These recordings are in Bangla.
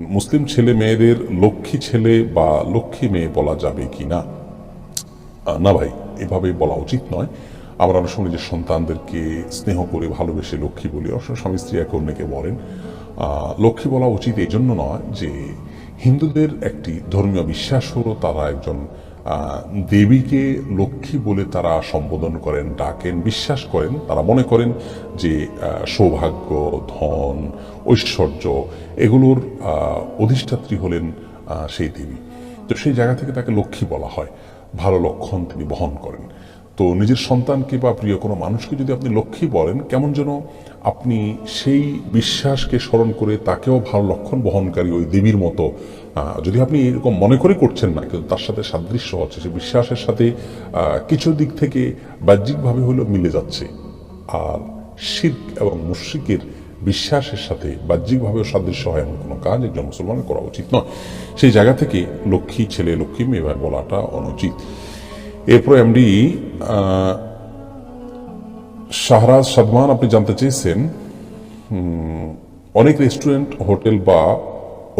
মুসলিম ছেলে মেয়েদের লক্ষ্মী ছেলে বা লক্ষ্মী মেয়ে বলা যাবে কি না? না ভাই, এভাবে বলা উচিত নয়। আমরা অনেক সময় যে সন্তানদেরকে স্নেহ করে ভালোবেসে লক্ষ্মী বলি, অবশ্য স্বামী স্ত্রী এক অন্যকে বলেন। লক্ষ্মী বলা উচিত এই জন্য নয় যে হিন্দুদের একটি ধর্মীয় বিশ্বাস হলো তারা একজন দেবীকে লক্ষ্মী বলে তারা সম্বোধন করেন, ডাকেন, বিশ্বাস করেন। তারা মনে করেন যে সৌভাগ্য, ধন, ঐশ্বর্য এগুলোর অধিষ্ঠাত্রী হলেন সেই দেবী। তো সেই জায়গা থেকে তাকে লক্ষ্মী বলা হয়। ভালো লক্ষণ তিনি বহন করেন। তো নিজের সন্তানকে বা প্রিয় কোনো মানুষকে যদি আপনি লক্ষ্মী বলেন, কেমন যেন আপনি সেই বিশ্বাসকে স্মরণ করে তাকেও ভালো লক্ষণ বহনকারী ওই দেবীর মতো যদি আপনি এরকম মনে করে করছেন না, কিন্তু তার সাথে সাদৃশ্য হচ্ছে সে বিশ্বাসের সাথে কিছু দিক থেকে বাহ্যিকভাবে হলেও মিলে যাচ্ছে। আর শির্ক এবং মুশ্রিকের বিশ্বাসের সাথে বাহ্যিকভাবে সাদৃশ্য হয় এমন কোনো কাজ একজন মুসলমানের করা উচিত নয়। সেই জায়গা থেকে লক্ষ্মী ছেলে, লক্ষ্মী মেয়ে বলাটা অনুচিত। এরপর এমডি শাহরাজ সাদমান আপনি জানতে চেয়েছেন অনেক রেস্টুরেন্ট হোটেল বা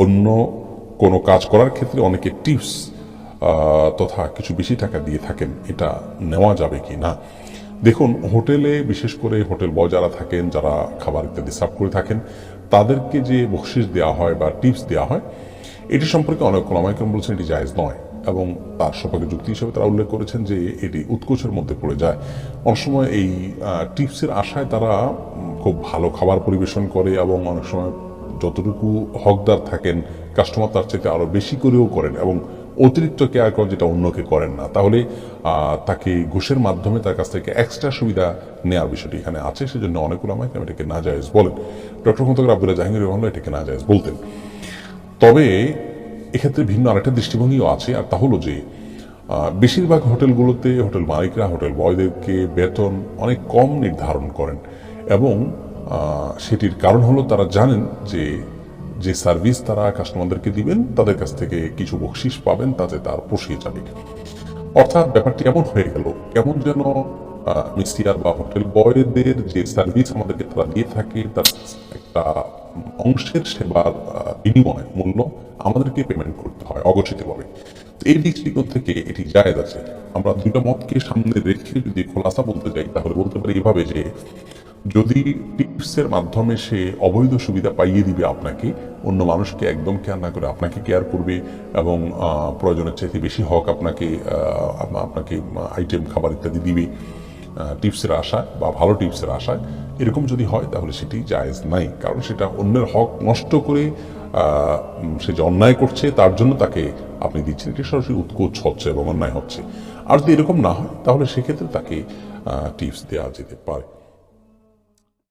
অন্য কোনো কাজ করার ক্ষেত্রে অনেকে টিপস তথা কিছু বেশি টাকা দিয়ে থাকেন, এটা নেওয়া যাবে কি না? দেখুন, হোটেলে বিশেষ করে হোটেল বয় যারা থাকেন, যারা খাবার ইত্যাদি সার্ভ করে থাকেন, তাদেরকে যে বকশিস দেওয়া হয় বা টিপস দেওয়া হয়, এটি সম্পর্কে অনেক ওলামাইকরম বলছেন, এটি জায়েজ নয়। এবং তার সপক্ষে যুক্তি হিসেবে তারা উল্লেখ করেছেন যে এটি উৎকোচের মধ্যে পড়ে যায়। অনেক সময় এই টিপসের আশায় তারা খুব ভালো খাবার পরিবেশন করে এবং অনেক সময় যতটুকু হকদার থাকেন, কাস্টমার তার চাইতে আরও বেশি করেও করেন এবং অতিরিক্ত কেয়ার করেন যেটা অন্যকে করেন না। তাহলে তাকে ঘুষের মাধ্যমে তার কাছ থেকে এক্সট্রা সুবিধা নেওয়ার বিষয়টি এখানে আছে, সেজন্য অনেক ওলামাই এটাকে না জায়েজ বলেন। ডক্টর খন্দকার আব্দুল্লাহ জাহাঙ্গীর রহমান এটাকে না জায়েজ বলতেন। তবে এক্ষেত্রে ভিন্ন আরেকটা দৃষ্টিভঙ্গিও আছে, আর তা হলো যে বেশিরভাগ হোটেলগুলোতে হোটেল মালিকরা, হোটেল বয়দেরকে বেতন অনেক কম নির্ধারণ করেন। এবং সেটির কারণ হলো তারা জানেন যে যে সার্ভিস তারা কাস্টমারদেরকে দিবেন, তাদের কাছ থেকে কিছু বকশিস পাবেন, তাতে তার পোষিয়ে যাবে। অর্থাৎ ব্যাপারটি এমন হয়ে গেল, কেমন যেন মিস্টিয়ার বা হোটেল বয়দের যে সার্ভিস আমাদেরকে তারা দিয়ে থাকে, তার একটা অংশের সেবার বিনিময় মূল্য আমাদেরকে পেমেন্ট করতে হয় অগচ্ছিতভাবে তো এই দৃষ্টিকোণ থেকে এটি জায়েজ আছে। আমরা দুইটা মতকে সামনে রেখে যদি খোলাসা বলতে যাই, তাহলে বলতে পারি এভাবে যে, যদি টিপসের মাধ্যমে সে অবৈধ সুবিধা পাইয়ে দিবে আপনাকে, অন্য মানুষকে একদম কেয়ার না করে আপনাকে কেয়ার করবে এবং প্রয়োজনের চাইতে বেশি হক আপনাকে আপনাকে আইটেম খাবার ইত্যাদি দিবে। টিপসের আশায় বা ভালো টিপসের আশায় এরকম যদি হয় তাহলে সেটি জায়েজ নাই। কারণ সেটা অন্যের হক নষ্ট করে সে যে অন্যায় করছে তার জন্য তাকে আপনি দিচ্ছেন। এটি সরাসরি উৎকোচ হচ্ছে এবং অন্যায় হচ্ছে। আর যদি এরকম না হয় তাহলে সেক্ষেত্রে তাকে টিপস দেওয়া যেতে পারে।